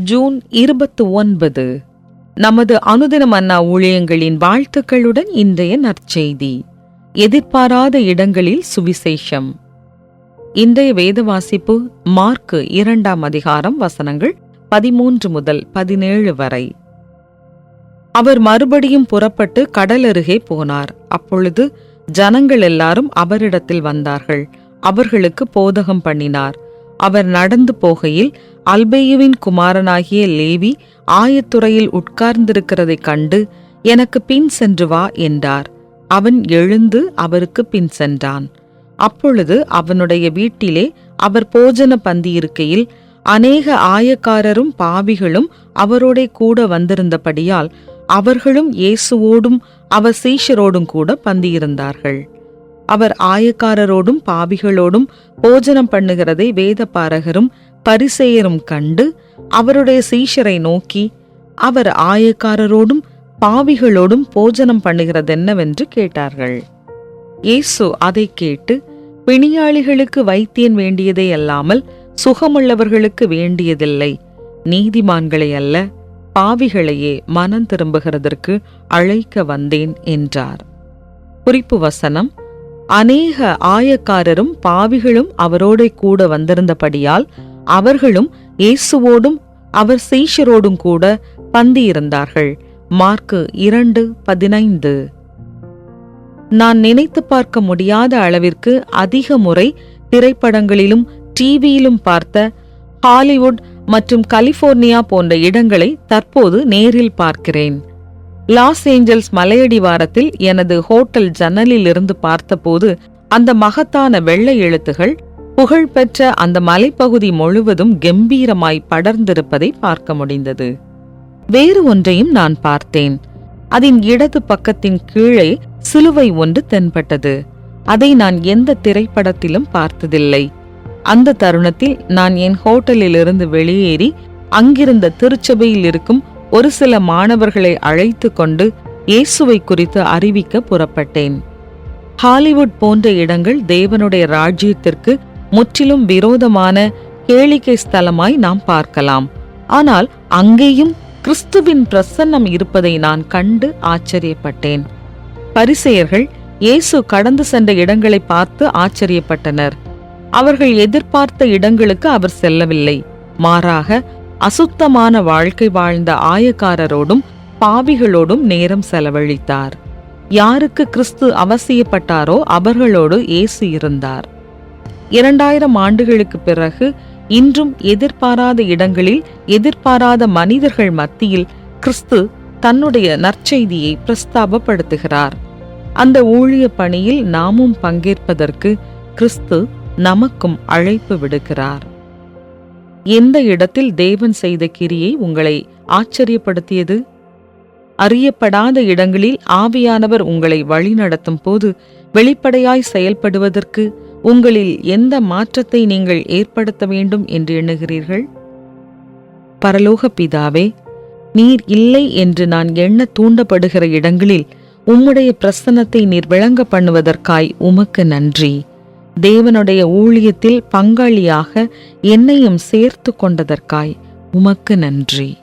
June இருபத்து ஒன்பது நமது அனுதின அண்ணா ஊழியங்களின் வாழ்த்துக்களுடன் இன்றைய நற்செய்தி. எதிர்பாராத இடங்களில் சுவிசேஷம். இன்றைய வேத வாசிப்பு மார்க்கு இரண்டாம் அதிகாரம் வசனங்கள் பதிமூன்று முதல் பதினேழு வரை. அவர் மறுபடியும் புறப்பட்டு கடல் அருகே போனார். அப்பொழுது ஜனங்கள் எல்லாரும் அவரிடத்தில் வந்தார்கள். அவர்களுக்கு போதகம் பண்ணினார். அவர் நடந்து போகையில் அல்பேயுவின் குமாரனாகிய லேவி ஆயத்துறையில் உட்கார்ந்திருக்கிறதைக் கண்டு எனக்கு பின் சென்று வா என்றார். அவன் எழுந்து அவருக்கு பின் சென்றான். அப்பொழுது அவனுடைய வீட்டிலே அவர் போஜன பந்தி இருக்கையில் அநேக ஆயக்காரரும் பாவிகளும் அவரோடே கூட வந்திருந்தபடியால் அவர்களும் இயேசுவோடும் அவர் சீஷரோடும் கூட பந்தியிருந்தார்கள். அவர் ஆயக்காரரோடும் பாவிகளோடும் போஜனம் பண்ணுகிறதை வேதபாரகரும் பரிசெயரும் கண்டு அவருடைய சீஷரை நோக்கி அவர் ஆயக்காரரோடும் பாவிகளோடும் போஜனம் பண்ணுகிறதென்னவென்று கேட்டார்கள். இயேசு அதை கேட்டு பிணியாளிகளுக்கு வைத்தியன் வேண்டியதே அல்லாமல் சுகமுள்ளவர்களுக்கு வேண்டியதில்லை. நீதிமான்களை அல்ல பாவிகளையே மனம் திரும்புகிறதற்கு அழைக்க வந்தேன் என்றார். குறிப்பு வசனம் அநேக ஆயக்காரரும் பாவிகளும் அவரோட கூட வந்திருந்தபடியால் அவர்களும் இயேசுவோடும் அவர் சீஷரோடும் கூட பந்தியிருந்தார்கள். மார்க்கு இரண்டு பதினைந்து. நான் நினைத்து பார்க்க முடியாத அளவிற்கு அதிக முறை திரைப்படங்களிலும் டிவியிலும் பார்த்த ஹாலிவுட் மற்றும் கலிபோர்னியா போன்ற இடங்களை தற்போது நேரில் பார்க்கிறேன். லாஸ் ஏஞ்சல்ஸ் மலையடிவாரத்தில் எனது ஹோட்டல் ஜன்னலில் இருந்து பார்த்தபோது அந்த மகத்தான வெள்ளை எழுத்துகள் புகழ்பெற்ற அந்த மலைப்பகுதி முழுவதும் கம்பீரமாய் படர்ந்திருப்பதை பார்க்க முடிந்தது. வேறு ஒன்றையும் நான் பார்த்தேன். அதன் இடது பக்கத்தின் கீழே சிலுவை ஒன்று தென்பட்டது. அதை நான் எந்த திரைப்படத்திலும் பார்த்ததில்லை. அந்த தருணத்தில் நான் என் ஹோட்டலிலிருந்து வெளியேறி அங்கிருந்த திருச்சபையில் இருக்கும் ஒரு சில மாணவர்களை அழைத்து கொண்டு இயேசுவை குறித்து அறிவிக்க புறப்பட்டேன். ஹாலிவுட் போன்ற இடங்கள் தேவனுடைய ராஜ்யத்திற்கு முற்றிலும் விரோதமான கேளிக்கை ஸ்தலமாய் நாம் பார்க்கலாம். ஆனால் அங்கேயும் கிறிஸ்துவின் பிரசன்னம் இருப்பதை நான் கண்டு ஆச்சரியப்பட்டேன். பரிசெயர்கள் இயேசு கடந்து சென்ற இடங்களை பார்த்து ஆச்சரியப்பட்டனர். அவர்கள் எதிர்பார்த்த இடங்களுக்கு அவர் செல்லவில்லை. மாறாக அசுத்தமான வாழ்க்கை வாழ்ந்த ஆயக்காரரோடும் பாவிகளோடும் நேரம் செலவழித்தார். யாருக்கு கிறிஸ்து அவசியப்பட்டாரோ அவர்களோடு இயேசு இருந்தார். இரண்டாயிரம் ஆண்டுகளுக்கு பிறகு இன்றும் எதிர்பாராத இடங்களில் எதிர்பாராத மனிதர்கள் மத்தியில் கிறிஸ்து தன்னுடைய நற்செய்தியை பிரஸ்தாபப்படுத்துகிறார். அந்த ஊழிய பணியில் நாமும் பங்கேற்பதற்கு கிறிஸ்து நமக்கும் அழைப்பு விடுக்கிறார். எந்த இடத்தில் தேவன் செய்த கிரியை உங்களை ஆச்சரியப்படுத்தியது? அறியப்படாத இடங்களில் ஆவியானவர் உங்களை வழிநடத்தும் போது வெளிப்படையாய் செயல்படுவதற்கு உங்களில் எந்த மாற்றத்தை நீங்கள் ஏற்படுத்த வேண்டும் என்று எண்ணுகிறீர்கள்? பரலோக பிதாவே நீர் இல்லை என்று நான் எண்ண தூண்டப்படுகிற இடங்களில் உம்முடைய பிரசன்னத்தை நீர் விளங்க பண்ணுவதற்காய் உமக்கு நன்றி. தேவனுடைய ஊழியத்தில் பங்காளியாக என்னையும் சேர்த்து கொண்டதற்காய் உமக்கு நன்றி.